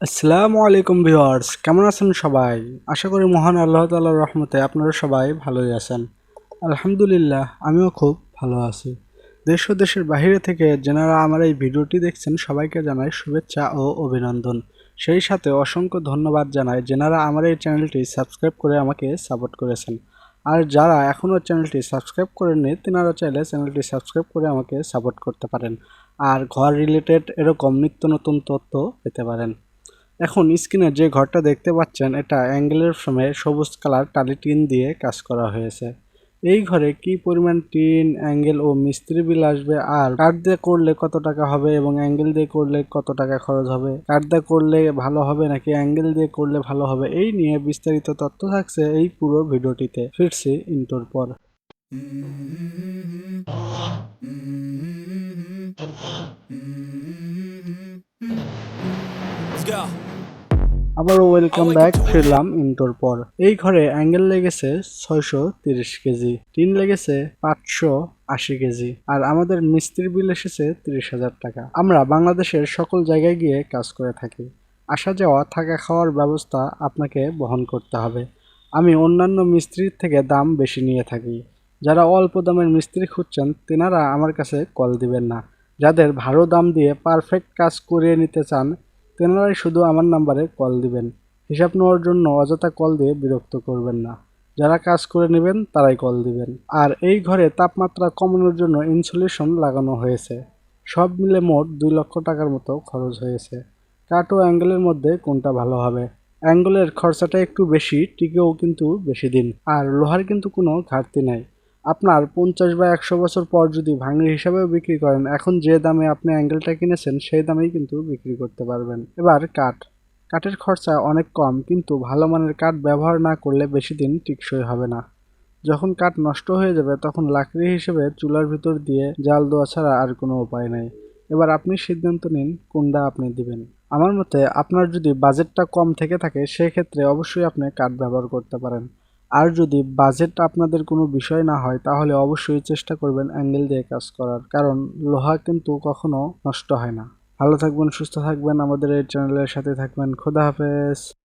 আসসালামু আলাইকুম ভিউয়ার্স, কেমন আছেন সবাই? আশা করি মহান আল্লাহ তাআলার রহমতে আপনারা সবাই ভালোই আছেন। আলহামদুলিল্লাহ, আমিও খুব ভালো আছি। দেশ ও দেশের বাইরে থেকে যেনারা আমার এই ভিডিওটি দেখছেন, সবাইকে জানাই শুভেচ্ছা ও অভিনন্দন। সেই সাথে অসংখ্য ধন্যবাদ জানাই যেনারা আমার এই চ্যানেলটি সাবস্ক্রাইব করে আমাকে সাপোর্ট করেছেন। আর যারা এখনও চ্যানেলটি সাবস্ক্রাইব করেননি, তেনারা চাইলে চ্যানেলটি সাবস্ক্রাইব করে আমাকে সাপোর্ট করতে পারেন। আর ঘর রিলেটেড এরকম নিত্য নতুন তথ্য পেতে পারেন। এখন স্ক্রিনে যে ঘরটা দেখতে পাচ্ছেন, এটা অ্যাঙ্গেলের ফ্রেমে সবুজ কালার টালি টিন দিয়ে কাজ করা হয়েছে। এই ঘরে কি পরিমাণ টিন, অ্যাঙ্গেল ও মিস্ত্রি বিল আসবে আর কাঠ দিয়ে করলে কত টাকা হবে এবং অ্যাঙ্গেল দিয়ে করলে কত টাকা খরচ হবে? কাঠ দিয়ে করলে ভালো হবে নাকি অ্যাঙ্গেল দিয়ে করলে ভালো হবে? এই নিয়ে বিস্তারিত তথ্য থাকছে এই পুরো ভিডিওটিতে। ফিরছি ইন্টোর পর। Let's go. আবারও ওয়েলকাম ব্যাক ফিরলাম ইন্টোর পর। এই ঘরে অ্যাঙ্গেল লেগেছে ছয়শো তিরিশ কেজি টিন লেগেছে পাঁচশো আশি কেজি আর আমাদের মিস্ত্রি বিল এসেছে তিরিশ হাজার টাকা। আমরা বাংলাদেশের সকল জায়গায় গিয়ে কাজ করে থাকি। আসা যাওয়া থাকা খাওয়ার ব্যবস্থা আপনাকে বহন করতে হবে। আমি অন্যান্য মিস্ত্রির থেকে দাম বেশি নিয়ে থাকি। যারা অল্প দামের মিস্ত্রি খুঁজছেন তেনারা আমার কাছে কল দিবেন না। যাদের ভালো দাম দিয়ে পারফেক্ট কাজ করিয়ে নিতে চান তেনারাই শুধু আমার নাম্বারে কল দিবেন। হিসাব নেওয়ার জন্য অযথা কল দিয়ে বিরক্ত করবেন না। যারা কাজ করে নেবেন, তারাই কল দিবেন। আর এই ঘরে তাপমাত্রা কমানোর জন্য ইনসুলেশন লাগানো হয়েছে। সব মিলে মোট দুই লক্ষ টাকার মতো খরচ হয়েছে। কাট ও অ্যাঙ্গেলের মধ্যে কোনটা ভালো হবে? অ্যাঙ্গেলের খরচাটা একটু বেশি, টিকেও কিন্তু বেশি দিন। আর লোহার কিন্তু কোনো ঘাটতি নাই। আপনার পঞ্চাশ বা একশো বছর পর যদি ভাঙড়ি হিসাবেও বিক্রি করেন, এখন যে দামে আপনি অ্যাঙ্গেলটা কিনেছেন, সেই দামেই কিন্তু বিক্রি করতে পারবেন। এবার কাঠ। কাঠের খরচা অনেক কম, কিন্তু ভালো মানের কাঠ ব্যবহার না করলে বেশি দিন টিকসই হবে না। যখন কাঠ নষ্ট হয়ে যাবে, তখন লাকড়ি হিসেবে চুলার ভিতর দিয়ে জাল দেওয়া ছাড়া আর কোনো উপায় নেই। এবার আপনি সিদ্ধান্ত নিন কোনটা আপনি দিবেন। আমার মতে, আপনার যদি বাজেটটা কম থেকে থাকে, সেক্ষেত্রে অবশ্যই আপনি কাঠ ব্যবহার করতে পারেন। আর যদি বাজেট আপনাদের কোনো বিষয় না হয়, তাহলে অবশ্যই চেষ্টা করবেন অ্যাঙ্গেল দিয়ে কাজ করার। কারণ লোহা কিন্তু কখনো নষ্ট হয় না। ভালো থাকবেন, সুস্থ থাকবেন। আমাদের এই চ্যানেলের সাথে থাকবেন। খোদা হাফেজ।